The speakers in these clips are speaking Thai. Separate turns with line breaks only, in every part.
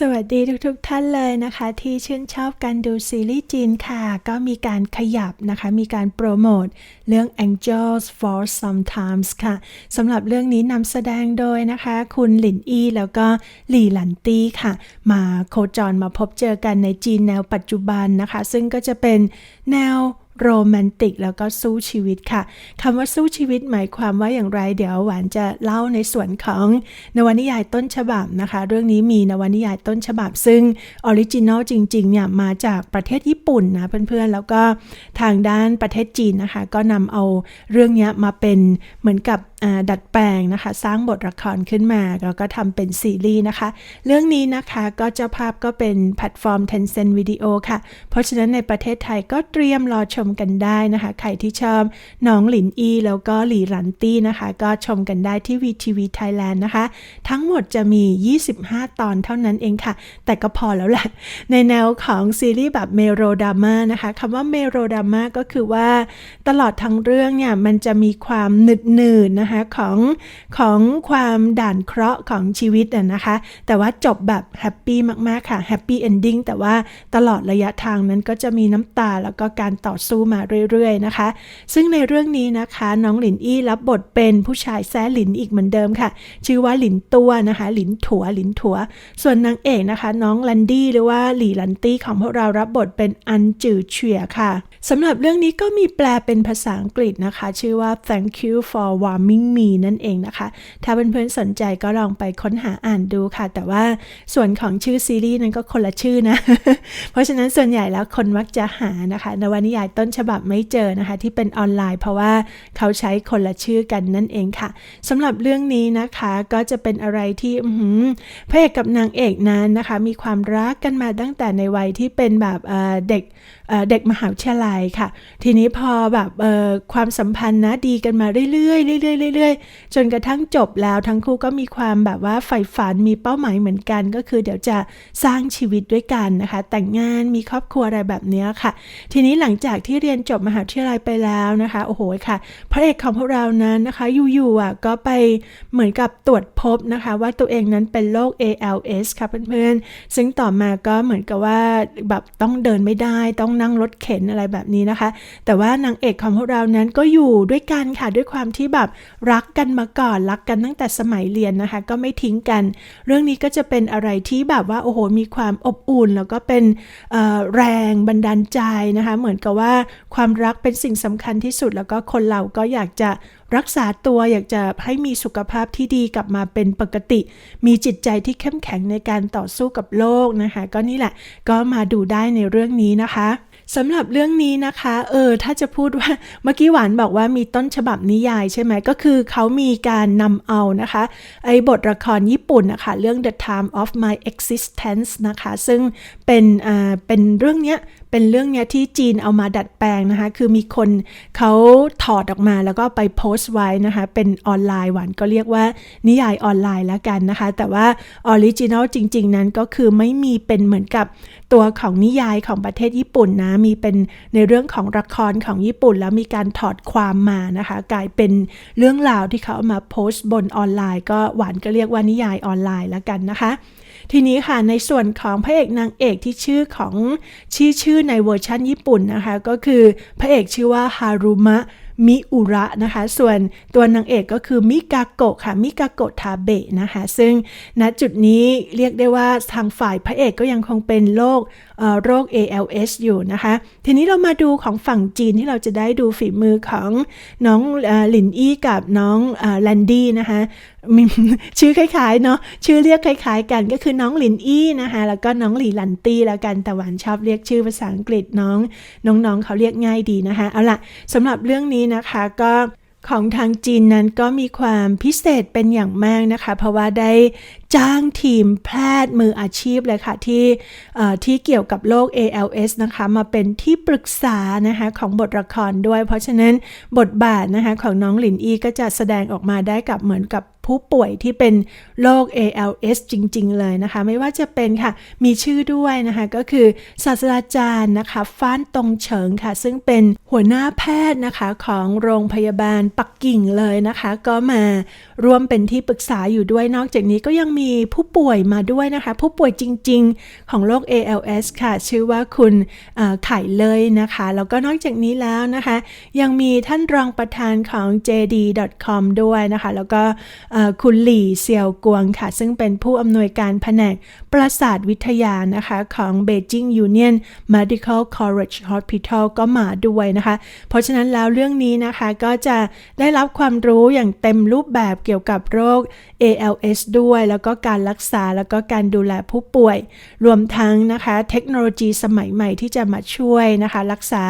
สวัสดีทุกๆทท่านเลยนะคะ ที่ชื่นชอบการดูซีรีส์จีนค่ะ ก็มีการขยับนะคะ มีการโปรโมทเรื่อง Angels for Sometimes ค่ะสำหรับเรื่องนี้นำแสดงโดยนะคะ คุณหลินอี้แล้วก็หลี่หลันตี้ค่ะ มาโคจรมาพบเจอกันในจีนแนวปัจจุบันนะคะ ซึ่งก็จะเป็นแนว โรแมนติกแล้วก็สู้ชีวิตค่ะคำว่าสู้ชีวิตหมายความว่าอย่างไร เดี๋ยวหวานจะเล่าในส่วนของนวนิยายต้นฉบับนะคะ เรื่องนี้มีนวนิยายต้นฉบับ ซึ่งออริจินอลจริงๆเนี่ยมาจากประเทศญี่ปุ่นนะเพื่อนๆ แล้วก็ทางด้านประเทศจีนนะคะ ก็นำเอาเรื่องนี้มาเป็นเหมือนกับดัดแปลงนะคะ สร้างบทละครขึ้นมา แล้วก็ทำเป็นซีรีส์นะคะ เรื่องนี้นะคะก็เจ้าภาพก็เป็นแพลตฟอร์ม Tencent Video ค่ะ เพราะฉะนั้นในประเทศไทยก็เตรียมรอชมกันได้นะคะ ใครที่ชอบน้องหลินอี แล้วก็หลีหลันตี้นะคะ ก็ชมกันได้ที่ VTV Thailand นะคะ ทั้งหมดจะมี 25 ตอนเท่านั้นเองค่ะ แต่ก็พอแล้วแหละ ในแนวของซีรีส์แบบเมโรดราม่านะคะคำว่าเมโรดราม่าก็คือว่า ตลอดทั้งเรื่องเนี่ย มันจะมีความหนึดหนืดนะคะของของความด่านเคราะห์ของชีวิตอะนะคะ แต่ว่าจบแบบแฮปปี้มากๆค่ะแฮปปี้เอนดิ้งแต่ว่าตลอดระยะทางนั้นก็จะมีน้ำตาแล้วก็การต่อสู้มาเรื่อยๆนะคะ ซึ่งในเรื่องนี้นะคะน้องหลินอี้รับบทเป็นผู้ชายแซ่หลินอีกเหมือนเดิมค่ะ ชื่อว่าหลินตัวนะคะหลินถัวหลินถัว ส่วนนางเอกนะคะ น้องลันดี้หรือว่าหลี่ลันตี้ของพวกเรารับบทเป็นอันจือเฉียค่ะสำหรับเรื่องนี้ก็มีแปลเป็นภาษาอังกฤษนะคะ ชื่อว่า thank you for warming me นั่นเองนะคะ ถ้าเพื่อนๆสนใจก็ลองไปค้นหาอ่านดูค่ะ แต่ว่าส่วนของชื่อซีรีส์นั้นก็คนละชื่อนะ เพราะฉะนั้นส่วนใหญ่แล้วคนมักจะหานะคะนวนิยายต้นฉบับไม่เจอนะคะ ที่เป็นออนไลน์เพราะว่าเขาใช้คนละชื่อกันนั่นเองค่ะสำหรับเรื่องนี้นะคะก็จะเป็นอะไรที่พระเอกกับนางเอกนั้นนะคะ มีความรักกันมาตั้งแต่ในวัยที่เป็นแบบเด็กเด็กมหาวิทยาลัยค่ะ ทีนี้พอแบบความสัมพันธ์นะดีกันมาเรื่อยๆเรื่อยๆเรื่อยๆจนกระทั่งจบแล้วทั้งคู่ก็มีความแบบว่าใฝ่ฝันมีเป้าหมายเหมือนกัน ก็คือเดี๋ยวจะสร้างชีวิตด้วยกันนะคะ แต่งงานมีครอบครัวอะไรแบบนี้ค่ะ ทีนี้หลังจากที่เรียนจบมหาวิทยาลัยไปแล้วนะคะโอ้โหค่ะพระเอกของพวกเรานั้นนะคะอยู่ๆอะก็ไปเหมือนกับตรวจพบนะคะ ว่าตัวเองนั้นเป็นโรค ALS ค่ะเพื่อนๆซึ่งต่อมาก็เหมือนกับว่าแบบต้องเดินไม่ได้ต้องนั่งรถเข็นอะไรแบบนี้นะคะ แต่ว่านางเอกของพวกเรานั้นก็อยู่ด้วยกันค่ะด้วยความที่แบบรักกันมาก่อนรักกันตั้งแต่สมัยเรียนนะคะ ก็ไม่ทิ้งกัน เรื่องนี้ก็จะเป็นอะไรที่แบบว่าโอ้โหมีความอบอุ่น แล้วก็เป็นแรงบันดาลใจนะคะ เหมือนกับว่าความรักเป็นสิ่งสำคัญที่สุดแล้วก็คนเราก็อยากจะ รักษาตัวอยากจะให้มีสุขภาพที่ดีกลับมาเป็นปกติ มีจิตใจที่เข้มแข็งในการต่อสู้กับโลกนะคะ ก็นี่แหละก็มาดูได้ในเรื่องนี้นะคะสำหรับเรื่องนี้นะคะ เออ ถ้าจะพูดว่าเมื่อกี้หวานบอกว่ามีต้นฉบับนิยายใช่ไหม ก็คือเขามีการนำเอานะคะ ไอ้บทละครญี่ปุ่นนะคะ เรื่อง The Time of My Existence นะคะ ซึ่งเป็น อ่า เป็นเรื่องเนี้ย เป็นเรื่องเนี้ยที่จีนเอามาดัดแปลงนะคะ คือมีคนเขาถอดออกมาแล้วก็ไปโพสต์ไว้นะคะ เป็นออนไลน์หวานก็เรียกว่านิยายออนไลน์แล้วกันนะคะ แต่ว่าออริจินัลจริง ๆ นั้นก็คือไม่มีเป็นเหมือนกับตัวของนิยายของประเทศญี่ปุ่นนะ มีเป็นในเรื่องของละครของญี่ปุ่น แล้วมีการถอดความมานะคะ กลายเป็นเรื่องราวที่เขาเอามาโพสต์บนออนไลน์ ก็หวานก็เรียกว่านิยายออนไลน์แล้วกันนะคะ ทีนี้ค่ะในส่วนของพระเอกนางเอกที่ชื่อของชื่อชื่อในเวอร์ชันญี่ปุ่นนะคะ ก็คือพระเอกชื่อว่าฮารุมะมิอุระนะคะ ส่วนตัวนางเอกก็คือมิกาโกะค่ะ มิกาโกะทาเบะนะคะ ซึ่งณจุดนี้เรียกได้ว่าทางฝ่ายพระเอกก็ยังคงเป็นโรคโรค ALS อยู่นะคะ ทีนี้เรามาดูของฝั่งจีนที่เราจะได้ดูฝีมือของน้องหลินอี้กับน้องแลนดี้นะคะ ชื่อคล้ายๆเนาะชื่อเรียกคล้าย ๆ กันก็คือน้องหลินอี้นะคะแล้วก็น้องหลีหลันตี้แล้วกันแต่หวานชอบเรียกชื่อภาษาอังกฤษน้องน้องๆเขาเรียกง่ายดีนะคะเอาล่ะสำหรับเรื่องนี้นะคะก็ของทางจีนนั้นก็มีความพิเศษเป็นอย่างมากนะคะ เพราะว่าได้จ้างทีมแพทย์มืออาชีพเลยค่ะ ที่ที่เกี่ยวกับโรค ALS นะคะ มาเป็นที่ปรึกษานะคะของบทละครด้วย เพราะฉะนั้นบทบาทนะคะของน้องหลินอีก็จะแสดงออกมาได้กับเหมือนกับผู้ป่วยที่เป็นโรค ALS จริง ๆ เลยนะคะ ไม่ว่าจะเป็นค่ะ มีชื่อด้วยนะคะ ก็คือศาสตราจารย์นะคะฟ้านตรงเฉิงค่ะ ซึ่งเป็นหัวหน้าแพทย์นะคะของโรงพยาบาลปักกิ่งเลยนะคะ ก็มาร่วมเป็นที่ปรึกษาอยู่ด้วยนอกจากนี้ก็ยังมีมีผู้ป่วยมาด้วยนะคะ ผู้ป่วยจริง ๆ ของโรค ALS ค่ะ ชื่อว่าคุณไข่เลยนะคะ แล้วก็นอกจากนี้แล้วนะคะ ยังมีท่านรองประธานของ JD.com ด้วยนะคะ แล้วก็คุณหลี่เซียวกวงค่ะ ซึ่งเป็นผู้อำนวยการแผนกประสาทวิทยานะคะของ Beijing Union Medical College Hospital ก็มาด้วยนะคะ เพราะฉะนั้นแล้วเรื่องนี้นะคะก็จะได้รับความรู้อย่างเต็มรูปแบบเกี่ยวกับโรค ALS ด้วยแล้วก็การรักษาแล้วก็การดูแลผู้ป่วย รวมทั้งนะคะเทคโนโลยีสมัยใหม่ที่จะมาช่วยนะคะ รักษา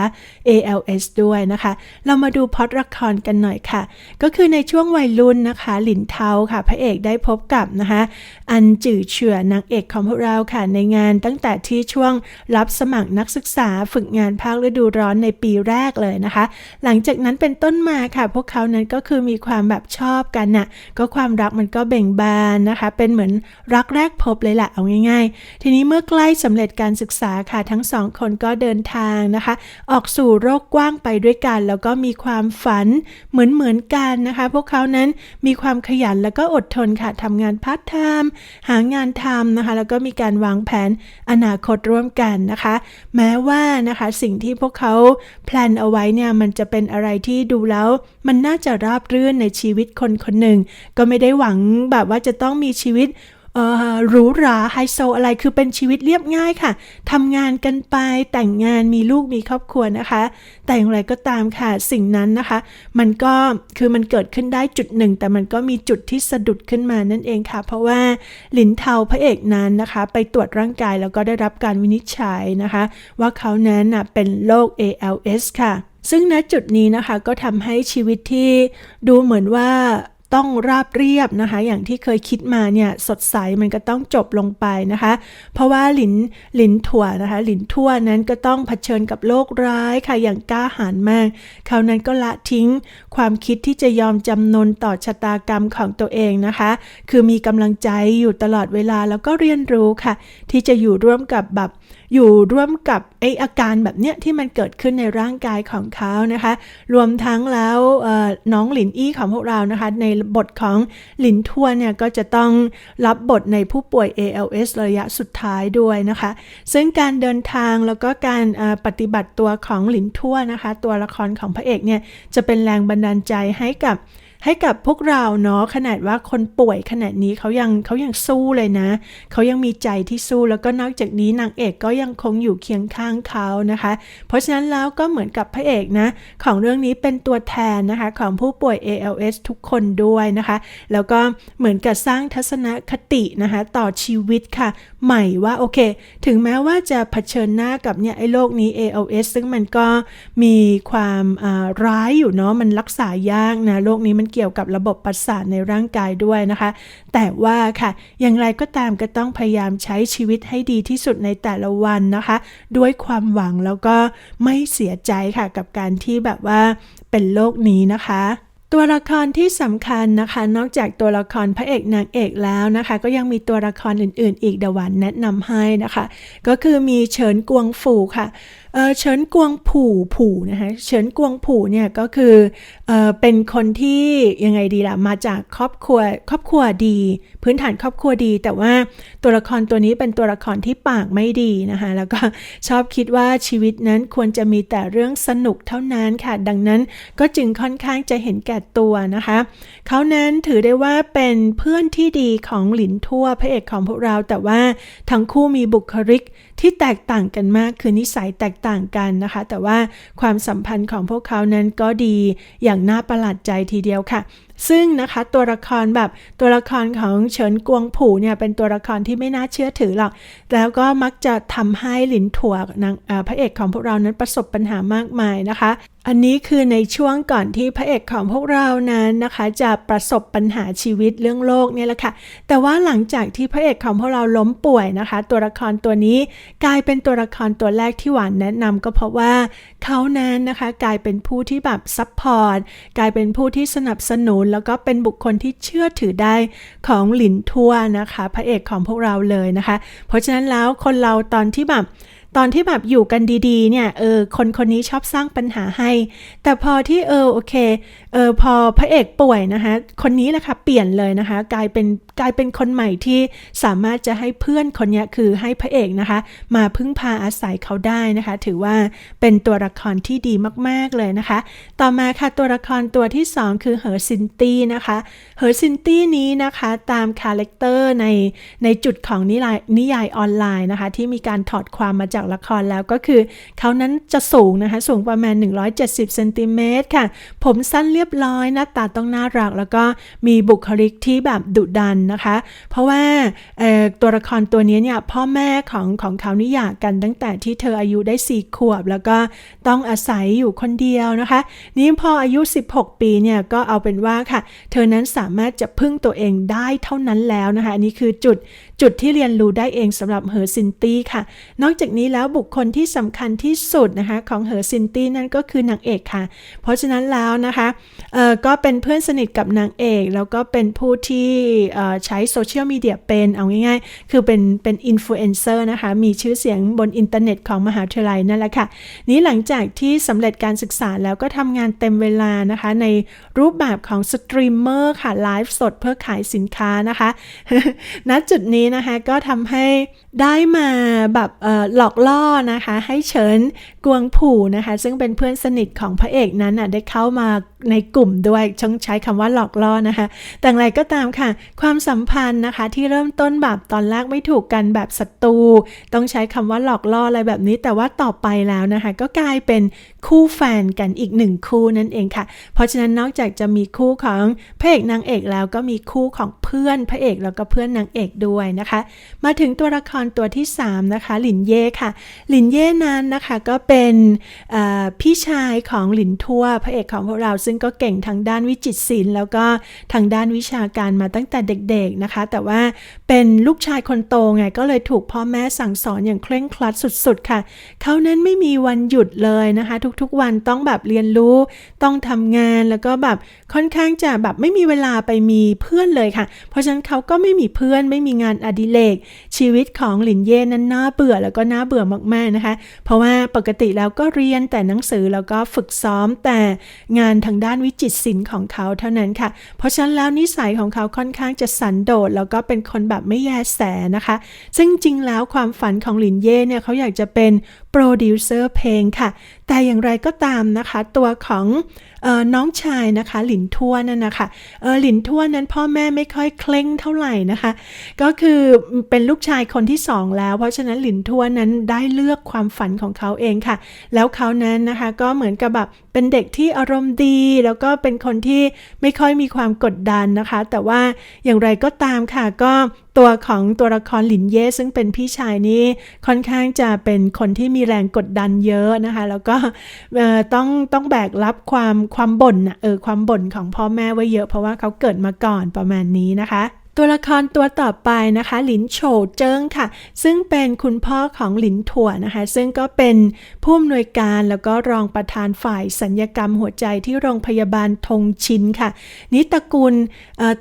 ALS ด้วยนะคะ เรามาดูพอดละครกันหน่อยค่ะ ก็คือในช่วงวัยรุ่นนะคะ หลินเทาค่ะ พระเอกได้พบกับนะคะอันจื่อเฉือนางเอกของพวกเราค่ะในงานตั้งแต่ที่ช่วงรับสมัครนักศึกษาฝึกงานภาคฤดูร้อนในปีแรกเลยนะคะ หลังจากนั้นเป็นต้นมาค่ะ พวกเขานั้นก็คือมีความแบบชอบกันน่ะก็ความรักมันก็เบ่งบานนะคะเป็นเหมือนรักแรกพบเลยแหละเอาง่าย ๆ ทีนี้เมื่อใกล้สำเร็จการศึกษาค่ะทั้งสองคนก็เดินทางนะคะ ออกสู่โลกกว้างไปด้วยกัน แล้วก็มีความฝันเหมือนเหมือนๆกันนะคะ พวกเขานั้นมีความขยันแล้วก็อดทนค่ะทำงานพาร์ทไทม์หางานทำนะคะ แล้วก็มีการวางแผนอนาคตร่วมกันนะคะ แม้ว่านะคะสิ่งที่พวกเขาแพลนเอาไว้เนี่ยมันจะเป็นอะไรที่ดูแล้วมันน่าจะราบรื่นในชีวิตคนคนหนึ่ง ก็ไม่ได้หวังแบบว่าจะต้องมีชีวิตเอ่อหรูหราไฮโซอะไรคือเป็นชีวิตเรียบง่ายค่ะทำงานกันไปแต่งงานมีลูกมีครอบครัวนะคะ แต่อย่างไรก็ตามค่ะสิ่งนั้นนะคะ มันก็คือมันเกิดขึ้นได้จุดหนึ่ง แต่มันก็มีจุดที่สะดุดขึ้นมานั่นเองค่ะ เพราะว่าหลินเทาพระเอกนั้นนะคะ ไปตรวจร่างกายแล้วก็ได้รับการวินิจฉัยนะคะ ว่าเขานั้นนะเป็นโรค ALS ค่ะซึ่งณจุดนี้นะคะก็ทำให้ชีวิตที่ดูเหมือนว่า ต้องราบเรียบนะคะ อย่างที่เคยคิดมาเนี่ยสดใสมันก็ต้องจบลงไปนะคะ เพราะว่าหลินหลินถั่วนะคะหลินทั่วนั้นก็ต้องเผชิญกับโรคร้ายค่ะอย่างกล้าหาญมากเขานั้นก็ละทิ้งความคิดที่จะยอมจำนนต่อชะตากรรมของตัวเองนะคะ คือมีกำลังใจอยู่ตลอดเวลาแล้วก็เรียนรู้ค่ะ ที่จะอยู่ร่วมกับแบบอยู่ร่วมกับไออาการแบบเนี้ยที่มันเกิดขึ้นในร่างกายของเขานะคะ รวมทั้งแล้วน้องหลินอี้ของพวกเรานะคะ ในบทของหลินทั่วเนี่ยก็จะต้องรับบทในผู้ป่วย ALS ระยะสุดท้ายด้วยนะคะ ซึ่งการเดินทางแล้วก็การปฏิบัติตัวของหลินทั่วนะคะ ตัวละครของพระเอกเนี่ยจะเป็นแรงบันดาลใจให้กับ ให้กับพวกเราเนาะขนาดว่าคนป่วยขนาดนี้เขายังเขายังสู้เลยนะ เขายังมีใจที่สู้แล้วก็นอกจากนี้นางเอกก็ยังคงอยู่เคียงข้างเขานะคะ เพราะฉะนั้นแล้วก็เหมือนกับพระเอกนะ ของเรื่องนี้เป็นตัวแทนนะคะของผู้ป่วย ALS ทุกคนด้วยนะคะ แล้วก็เหมือนกับสร้างทัศนคตินะคะต่อชีวิตค่ะ ใหม่ว่าโอเค ถึงแม้ว่าจะเผชิญหน้ากับเนี่ยไอ้โรคนี้ ALS ซึ่งมันก็มีความอ่าร้ายอยู่เนาะมันรักษายากนะโรคนี้มันเกี่ยวกับระบบประสาทในร่างกายด้วยนะคะ แต่ว่าค่ะ อย่างไรก็ตามก็ต้องพยายามใช้ชีวิตให้ดีที่สุดในแต่ละวันนะคะ ด้วยความหวังแล้วก็ไม่เสียใจค่ะกับการที่แบบว่าเป็นโรคนี้นะคะตัวละครที่สำคัญนะคะ นอกจากตัวละครพระเอกนางเอกแล้วนะคะ ก็ยังมีตัวละครอื่น ๆ อีกเดวหวันแนะนำให้นะคะ ก็คือมีเฉินกวงฝูค่ะ เฉินกวงผู่ ผู่นะคะเฉินกวงผู่เนี่ยก็คือเออเป็นคนที่ยังไงดีล่ะ มาจากครอบครัวครอบครัวดี พื้นฐานครอบครัวดี แต่ว่าตัวละครตัวนี้เป็นตัวละครที่ปากไม่ดีนะคะแล้วก็ชอบคิดว่าชีวิตนั้นควรจะมีแต่เรื่องสนุกเท่านั้นค่ะ ดังนั้นก็จึงค่อนข้างจะเห็นแก่ตัวนะคะเขานั้นถือได้ว่าเป็นเพื่อนที่ดีของหลินทั่วพระเอกของพวกเราแต่ว่าทั้งคู่มีบุคลิก ที่แตกต่างกันมากคือนิสัยแตกต่างกันนะคะ แต่ว่าความสัมพันธ์ของพวกเขานั้นก็ดีอย่างน่าประหลาดใจทีเดียวค่ะ ซึ่งนะคะตัวละครแบบตัวละครของเฉินกวงผู่เนี่ยเป็นตัวละครที่ไม่น่าเชื่อถือหรอก แล้วก็มักจะทำให้หลินถั่วนางพระเอกของพวกเรานั้นประสบปัญหามากมายนะคะ อันนี้คือในช่วงก่อนที่พระเอกของพวกเรานั้นนะคะ จะประสบปัญหาชีวิตเรื่องโลกเนี่ยแหละค่ะ แต่ว่าหลังจากที่พระเอกของพวกเราล้มป่วยนะคะ ตัวละครตัวนี้กลายเป็นตัวละครตัวแรกที่หวานแนะนำก็เพราะว่าเขานั้นนะคะกลายเป็นผู้ที่แบบซัพพอร์ตกลายเป็นผู้ที่สนับสนุนแล้วก็เป็นบุคคลที่เชื่อถือได้ของหลินทั่วนะคะ พระเอกของพวกเราเลยนะคะ เพราะฉะนั้นแล้วคนเราตอนที่แบบ ตอนที่แบบอยู่กันดีๆ เนี่ยเออคนคนนี้ชอบสร้างปัญหาให้ แต่พอที่เออโอเคเออพอพระเอกป่วยนะคะ คนนี้แหละค่ะเปลี่ยนเลยนะคะ กลายเป็นกลายเป็นคนใหม่ที่สามารถจะให้เพื่อนคนนี้คือให้พระเอกนะคะ มาพึ่งพาอาศัยเขาได้นะคะ ถือว่าเป็นตัวละครที่ดีมากๆเลยนะคะ ต่อมาค่ะตัวละครตัวที่ 2 คือเฮอร์ซินตี้นะคะเฮอร์ซินตี้นี้นะคะตามคาแรคเตอร์ในในจุดของนิยายนิยายออนไลน์นะคะ ที่มีการถอดความมาจากละครแล้วก็คือ เขานั้นจะสูงนะคะ สูงประมาณ 170เซนติเมตรค่ะ ผมสั้นเรียบร้อย หน้าตาต้องน่ารัก แล้วก็มีบุคลิกที่แบบดุดันนะคะ เพราะว่าตัวละครตัวนี้เนี่ยพ่อแม่ของของเขานิยากันตั้งแต่ที่เธออายุได้4ขวบ แล้วก็ต้องอาศัยอยู่คนเดียวนะคะ นี่พออายุ 16 ปีเนี่ยก็เอาเป็นว่าค่ะ เธอนั้นสามารถจะพึ่งตัวเองได้เท่านั้นแล้วนะคะอันนี้คือจุด จุดที่เรียนรู้ได้เองสำหรับเฮอร์ซินตี้ค่ะ นอกจากนี้แล้วบุคคลที่สำคัญที่สุดนะคะของเฮอร์ซินตี้นั่นก็คือนางเอกค่ะ เพราะฉะนั้นแล้วนะคะเออก็เป็นเพื่อนสนิทกับนางเอก แล้วก็เป็นผู้ที่ใช้โซเชียลมีเดียเป็นเอาง่ายๆ คือเป็นเป็นอินฟลูเอนเซอร์นะคะมีชื่อเสียงบนอินเทอร์เน็ตของมหาวิทยาลัยนั่นแหละค่ะ นี้หลังจากที่สำเร็จการศึกษาแล้วก็ทำงานเต็มเวลานะคะในรูปแบบของสตรีมเมอร์ค่ะไลฟ์สดเพื่อขายสินค้านะคะณจุดนี้นะคะก็ทำให้ได้มาแบบหลอกล่อนะคะ ให้เฉินกวงผู่นะคะ ซึ่งเป็นเพื่อนสนิทของพระเอกนั้นน่ะได้เข้ามาในกลุ่มด้วยช่องใช้คำว่าหลอกล่อนะคะ แต่อย่างไรก็ตามค่ะ ความสัมพันธ์นะคะที่เริ่มต้นแบบตอนแรกไม่ถูกกันแบบศัตรูต้องใช้คำว่าหลอกล่ออะไรแบบนี้ แต่ว่าต่อไปแล้วนะคะ ก็กลายเป็นคู่แฟนกันอีกหนึ่งคู่นั่นเองค่ะ เพราะฉะนั้นนอกจากจะมีคู่ของพระเอกนางเอกแล้วก็มีคู่ของเพื่อนพระเอกแล้วก็เพื่อนนางเอกด้วยนะคะ มาถึงตัวละครตัวที่ 3 นะคะ หลินเย่ค่ะ หลินเย่นั้นนะคะก็เป็นพี่ชายของหลินทั่ว พระเอกของพวกเราซึ่งก็เก่งทางด้านวิจิตรศิลป์แล้วก็ทางด้านวิชาการมาตั้งแต่เด็กๆนะคะ แต่ว่าเป็นลูกชายคนโตไงก็เลยถูกพ่อแม่สั่งสอนอย่างเคร่งครัดสุดๆค่ะ เขานั้นไม่มีวันหยุดเลยนะคะ ทุกๆวันต้องแบบเรียนรู้ต้องทำงานแล้วก็แบบค่อนข้างจะแบบไม่มีเวลาไปมีเพื่อนเลยค่ะเพราะฉะนั้นเขาก็ไม่มีเพื่อนไม่มีงานอดิเรกชีวิตของหลินเย่นั้นน่าเบื่อแล้วก็น่าเบื่อมากๆนะคะ เพราะว่าปกติแล้วก็เรียนแต่หนังสือแล้วก็ฝึกซ้อมแต่งานทางด้านวิจิตรศิลป์ของเขาเท่านั้นค่ะ เพราะฉะนั้นแล้วนิสัยของเขาค่อนข้างจะสันโดษแล้วก็เป็นคนแบบไม่แยแสนะคะ ซึ่งจริงแล้วความฝันของหลินเย่เนี่ยเขาอยากจะเป็น ปรดิวเซอร์เพลงค่ะ แต่อย่างไรก็ตามนะคะ ตัวของออน้องชายนะคะหลินทั่วนั่นนะคะออหลินทั่วนั้นพ่อแม่ไม่ค่อยเคร่งเท่าไหร่นะคะ ก็คือเป็นลูกชายคนที่สองแล้ว เพราะฉะนั้นหลินทั่วนั้นได้เลือกความฝันของเขาเองค่ะ แล้วเขานั้นนะคะก็เหมือนกับแบบ เป็นเด็กที่อารมณ์ดี แล้วก็เป็นคนที่ไม่ค่อยมีความกดดันนะคะ แต่ว่าอย่างไรก็ตามค่ะก็ตัวของตัวละครหลินเย่ซึ่งเป็นพี่ชายนี่ค่อนข้างจะเป็นคนที่มีแรงกดดันเยอะนะคะ แล้วก็ต้องต้องแบกรับความความบ่นเออความบ่นของพ่อแม่ไว้เยอะเพราะว่าเขาเกิดมาก่อนประมาณนี้นะคะ ตัวละครตัวต่อไปนะคะ หลินโฉเจิ้งค่ะ ซึ่งเป็นคุณพ่อของหลินถั่วนะคะ ซึ่งก็เป็นผู้อำนวยการแล้วก็รองประธานฝ่ายสัญญกรรมหัวใจที่โรงพยาบาลธงชินค่ะนี่ตระกูล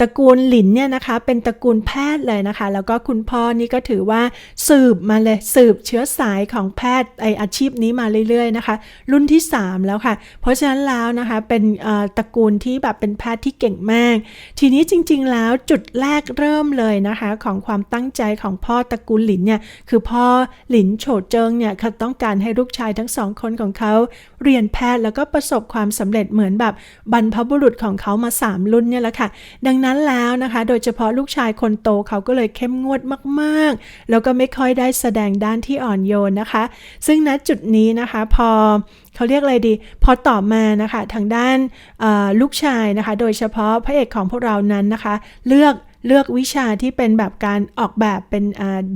ตระกูลหลินเนี่ยนะคะ เป็นตระกูลแพทย์เลยนะคะ แล้วก็คุณพ่อนี่ก็ถือว่าสืบมาเลยสืบเชื้อสายของแพทย์ไออาชีพนี้มาเรื่อยๆนะคะ รุ่นที่ 3 แล้วค่ะ เพราะฉะนั้นแล้วนะคะเป็นตระกูลที่แบบเป็นแพทย์ที่เก่งมาก ทีนี้จริง ๆ แล้วจุดแรกเริ่มเลยนะคะของความตั้งใจของพ่อตระกูลหลินเนี่ยคือพ่อหลินโฉเจิงเนี่ยเขาต้องการให้ลูกชายทั้งสองคนของเขา เรียนแพทย์แล้วก็ประสบความสำเร็จเหมือนแบบบรรพบุรุษของเขามา 3 รุ่นเนี่ยแหละค่ะ ดังนั้นแล้วนะคะ โดยเฉพาะลูกชายคนโตเขาก็เลยเข้มงวดมาก ๆ แล้วก็ไม่ค่อยได้แสดงด้านที่อ่อนโยนนะคะ ซึ่งณจุดนี้นะคะพอเขาเรียกอะไรดี พอต่อมานะคะทางด้านลูกชายนะคะ โดยเฉพาะพระเอกของพวกเรานั้นนะคะ เลือก เลือกวิชาที่เป็นแบบการออกแบบเป็น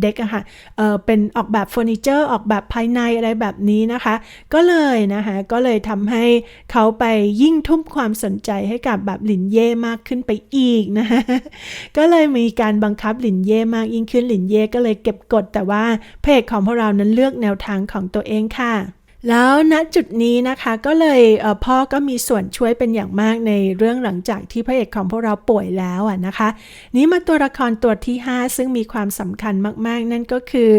เด็กอะค่ะเออเป็นออกแบบเฟอร์นิเจอร์ออกแบบภายในอะไรแบบนี้นะคะ ก็เลยนะคะก็เลยทำให้เขาไปยิ่งทุ่มความสนใจให้กับแบบหลินเย่มากขึ้นไปอีกนะคะก็เลยมีการบังคับหลินเย่มากยิ่งขึ้นหลินเย่ก็เลยเก็บกดแต่ว่าเอกของพวกเรานั้นเลือกแนวทางของตัวเองค่ะ แล้วณจุดนี้นะคะก็เลยเพ่อก็มีส่วนช่วยเป็นอย่างมากในเรื่องหลังจากที่พระเอกของพวกเราป่วยแล้วอะนะคะ นี้มาตัวละครตัวที่ 5 ซึ่งมีความสำคัญมากๆ นั่นก็คือ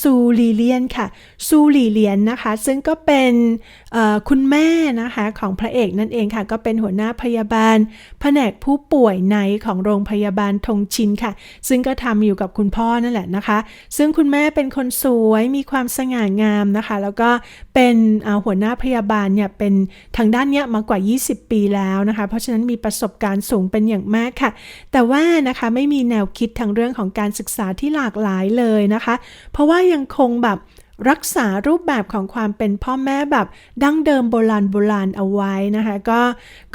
ซูลีเลียนค่ะซูลีเลียนนะคะ ซึ่งก็เป็นคุณแม่นะคะของพระเอกนั่นเองค่ะ ก็เป็นหัวหน้าพยาบาล แผนกผู้ป่วยในของโรงพยาบาลทงชินค่ะ ซึ่งก็ทำอยู่กับคุณพ่อนั่นแหละนะคะ ซึ่งคุณแม่เป็นคนสวยมีความสง่างามนะคะ แล้วก็เป็นหัวหน้าพยาบาลเนี่ยเป็นทางด้านเนี้ยมากว่า 20 ปีแล้วนะคะ เพราะฉะนั้นมีประสบการณ์สูงเป็นอย่างมากค่ะ แต่ว่านะคะไม่มีแนวคิดทางเรื่องของการศึกษาที่หลากหลายเลยนะคะ เพราะว่ายังคงแบบรักษารูปแบบของความเป็นพ่อแม่แบบดั้งเดิมโบราณโบราณเอาไว้นะคะ ก็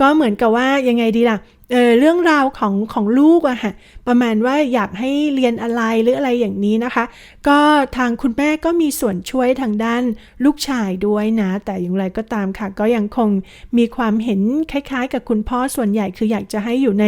ก็เหมือนกับว่ายังไงดีล่ะ เเรื่องราวของของลูกอะค่ะประมาณว่าอยากให้เรียนอะไรหรืออะไรอย่างนี้นะคะ ก็ทางคุณแม่ก็มีส่วนช่วยทางด้านลูกชายด้วยนะ แต่อย่างไรก็ตามค่ะ ก็ยังคงมีความเห็นคล้ายๆ กับคุณพ่อส่วนใหญ่คืออยากจะให้อยู่ใน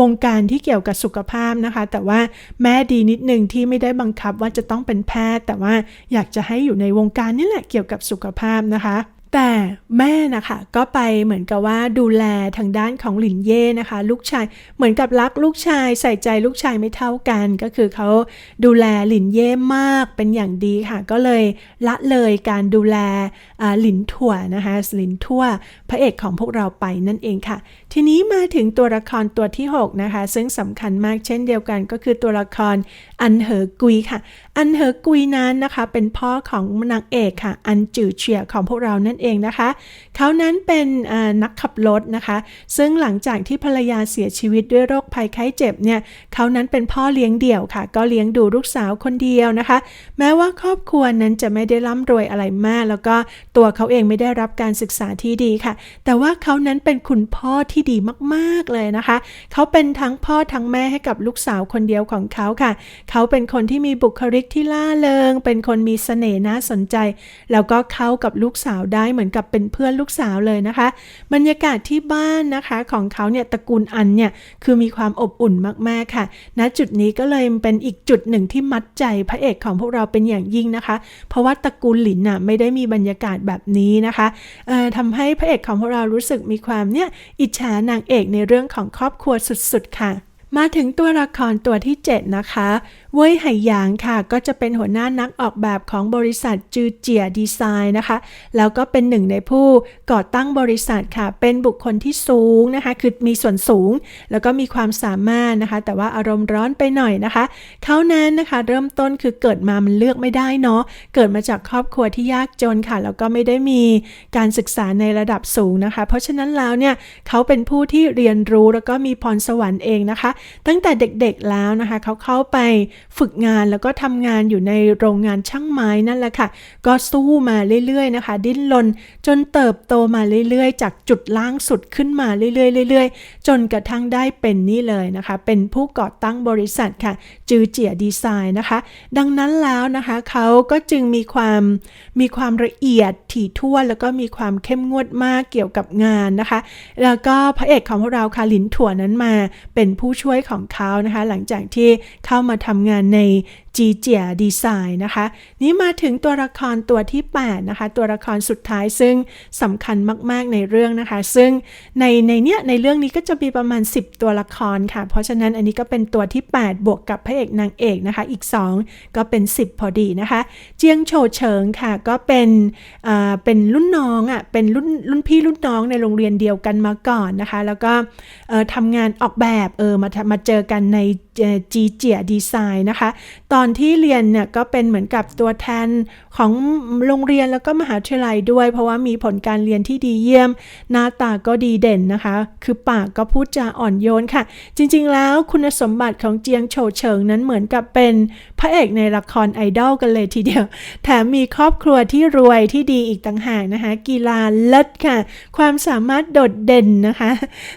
วงการที่เกี่ยวกับสุขภาพนะคะ แต่ว่าแม่ดีนิดนึงที่ไม่ได้บังคับว่าจะต้องเป็นแพทย์ แต่ว่าอยากจะให้อยู่ในวงการนี่แหละเกี่ยวกับสุขภาพนะคะ แต่แม่นะคะก็ไปเหมือนกับว่าดูแลทางด้านของหลินเย่นะคะ ลูกชายเหมือนกับรักลูกชายใส่ใจลูกชายไม่เท่ากัน ก็คือเขาดูแลหลินเย่มากเป็นอย่างดีค่ะ ก็เลยละเลยการดูแลหลินถั่วนะคะหลินทั่วพระเอกของพวกเราไปนั่นเองค่ะ ทีนี้มาถึงตัวละครตัวที่ 6 นะคะ ซึ่งสำคัญมากเช่นเดียวกันก็คือตัวละครอันเหอกุยค่ะ อันเหอกุยนั้นนะคะ เป็นพ่อของนางเอกค่ะ อันจือเฉียของพวกเรานั่นเองนะคะ เขานั้นเป็นนักขับรถนะคะ ซึ่งหลังจากที่ภรรยาเสียชีวิตด้วยโรคภัยไข้เจ็บเนี่ยเขานั้นเป็นพ่อเลี้ยงเดี่ยวค่ะ ก็เลี้ยงดูลูกสาวคนเดียวนะคะ แม้ว่าครอบครัวนั้นจะไม่ได้ร่ำรวยอะไรมาก แล้วก็ตัวเขาเองไม่ได้รับการศึกษาที่ดีค่ะ แต่ว่าเขานั้นเป็นคุณพ่อที่ดีมากๆเลยนะคะ เขาเป็นทั้งพ่อทั้งแม่ให้กับลูกสาวคนเดียวของเขาค่ะ เขาเป็นคนที่มีบุคลิกที่ล่าเริง เป็นคนมีเสน่ห์น่าสนใจ แล้วก็เข้ากับลูกสาวได้เหมือนกับเป็นเพื่อนลูกสาวเลยนะคะ บรรยากาศที่บ้านนะคะของเขาเนี่ยตระกูลอันเนี่ยคือมีความอบอุ่นมากๆค่ะ ณ จุดนี้ก็เลยเป็นอีกจุดหนึ่งที่มัดใจพระเอกของพวกเราเป็นอย่างยิ่งนะคะ เพราะว่าตระกูลหลินน่ะไม่ได้มีบรรยากาศแบบนี้นะคะทำให้พระเอกของพวกเรารู้สึกมีความเนี่ยอิจฉานางเอกในเรื่องของครอบครัวสุดๆค่ะ มาถึงตัวละครตัวที่ 7 นะคะ เว่ยไหหยางค่ะก็จะเป็นหัวหน้านักออกแบบของบริษัทจือเจียดีไซน์นะคะ แล้วก็เป็นหนึ่งในผู้ก่อตั้งบริษัทค่ะ เป็นบุคคลที่สูงนะคะ คือมีส่วนสูง แล้วก็มีความสามารถนะคะ แต่ว่าอารมณ์ร้อนไปหน่อยนะคะ เขานั้นนะคะเริ่มต้นคือเกิดมามันเลือกไม่ได้เนาะ เกิดมาจากครอบครัวที่ยากจนค่ะ แล้วก็ไม่ได้มีการศึกษาในระดับสูงนะคะ เพราะฉะนั้นแล้วเนี่ยเขาเป็นผู้ที่เรียนรู้แล้วก็มีพรสวรรค์เองนะคะ ตั้งแต่เด็กๆแล้วนะคะ เขาเข้าไปฝึกงานแล้วก็ทำงานอยู่ในโรงงานช่างไม้นั่นแหละค่ะ ก็สู้มาเรื่อยๆนะคะ ดิ้นรนจนเติบโตมาเรื่อยๆ จากจุดล่างสุดขึ้นมาเรื่อยๆเรื่อยๆ จนกระทั่งได้เป็นนี่เลยนะคะ เป็นผู้ก่อตั้งบริษัทค่ะ จือเจียดีไซน์นะคะ ดังนั้นแล้วนะคะเขาก็จึงมีความมีความละเอียดถี่ถ้วนแล้วก็มีความเข้มงวดมากเกี่ยวกับงานนะคะ แล้วก็พระเอกของพวกเราค่ะหลินถั่วนั้นมาเป็นผู้ช่วยของเขานะคะ หลังจากที่เข้ามาทำงานใน จีเจียดีไซน์นะคะ นี่มาถึงตัวละครตัวที่ 8 นะคะ ตัวละครสุดท้ายซึ่งสำคัญมาก ๆ ในเรื่องนะคะ ซึ่งในในเนี้ยในเรื่องนี้ก็จะมีประมาณ 10 ตัวละครค่ะ เพราะฉะนั้นอันนี้ก็เป็นตัวที่ 8 บวกกับพระเอกนางเอกนะคะ อีก 2 ก็เป็น 10 พอดีนะคะ เจียงโฉเฉิงค่ะ ก็เป็นเอ่าเป็นรุ่นน้องอะเป็นรุ่นรุ่นพี่รุ่นน้องในโรงเรียนเดียวกันมาก่อนนะคะ แล้วก็เอ่อทำงานออกแบบเออมาทำมาเจอกันในจีเจียดีไซน์นะคะ ตอนอนที่เรียนเนี่ยก็เป็นเหมือนกับตัวแทนของโรงเรียนแล้วก็มหาวิทยาลัยด้วย เพราะว่ามีผลการเรียนที่ดีเยี่ยม หน้าตาก็ดีเด่นนะคะ คือปากก็พูดจาอ่อนโยนค่ะ จริงๆแล้วคุณสมบัติของเจียงโฉเฉิงนั้นเหมือนกับเป็นพระเอกในละครไอดอลกันเลยทีเดียว แถมมีครอบครัวที่รวยที่ดีอีกต่างหากนะคะ กีฬาเลิศค่ะ ความสามารถโดดเด่นนะคะ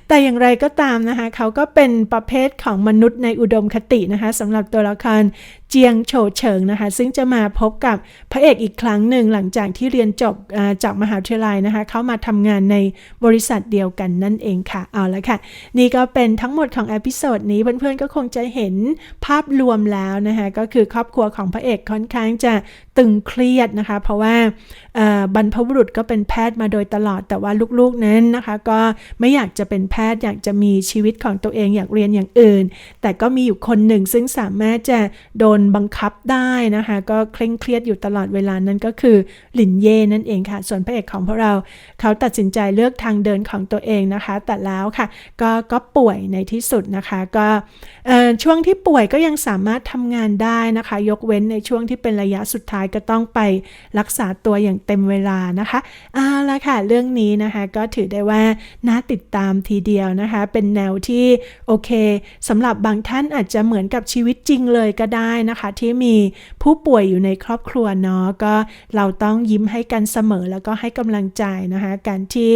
แต่อย่างไรก็ตามนะคะ เขาก็เป็นประเภทของมนุษย์ในอุดมคตินะคะสำหรับตัวละคร เจียงโฉเฉิงนะคะ ซึ่งจะมาพบกับพระเอกอีกครั้งหนึ่งหลังจากที่เรียนจบจากมหาวิทยาลัยนะคะเข้ามาทำงานในบริษัทเดียวกันนั่นเองค่ะ เอาละค่ะ นี่ก็เป็นทั้งหมดของอพิโซดนี้เพื่อนๆก็คงจะเห็นภาพรวมแล้วนะคะ ก็คือครอบครัวของพระเอกค่อนข้างจะตึงเครียดนะคะ เพราะว่าบรรพบุรุษก็เป็นแพทย์มาโดยตลอดแต่ว่าลูกๆนั้นนะคะ ก็ไม่อยากจะเป็นแพทย์อยากจะมีชีวิตของตัวเองอยากเรียนอย่างอื่น แต่ก็มีอยู่คนหนึ่งซึ่งสามารถจะโดนบังคับได้นะคะ ก็เคร่งเครียดอยู่ตลอดเวลานั้นก็คือหลินเย่นั่นเองค่ะ ส่วนพระเอกของพวกเราเขาตัดสินใจเลือกทางเดินของตัวเองนะคะ แต่แล้วค่ะ ก็ก็ป่วยในที่สุดนะคะ ก็ช่วงที่ป่วยก็ยังสามารถทำงานได้นะคะ ยกเว้นในช่วงที่เป็นระยะสุดท้ายก็ต้องไปรักษาตัวอย่างเต็มเวลานะคะเอาละค่ะ เรื่องนี้นะคะก็ถือได้ว่าน่าติดตามทีเดียวนะคะ เป็นแนวที่โอเคสำหรับบางท่านอาจจะเหมือนกับชีวิตจริงเลยก็ได้นะคะ ที่มีผู้ป่วยอยู่ในครอบครัวเนาะก็เราต้องยิ้มให้กันเสมอแล้วก็ให้กำลังใจนะคะ การที่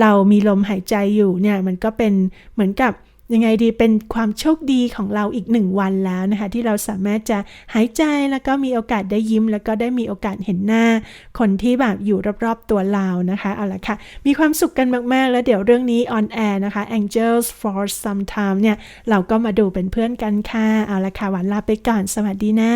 เรามีลมหายใจอยู่เนี่ยมันก็เป็นเหมือนกับ ยังไงดีเป็นความโชคดีของเราอีกหนึ่งวันแล้วนะคะ ที่เราสามารถจะหายใจแล้วก็มีโอกาสได้ยิ้ม แล้วก็ได้มีโอกาสเห็นหน้า คนที่แบบอยู่รอบๆตัวเรานะคะเอาละค่ะ มีความสุขกันมากๆ แล้วเดี๋ยวเรื่องนี้ on air นะคะ Angels for some time เนี่ย เราก็มาดูเป็นเพื่อนกันค่ะเอาละค่ะหวานลาไปก่อนสวัสดีนะ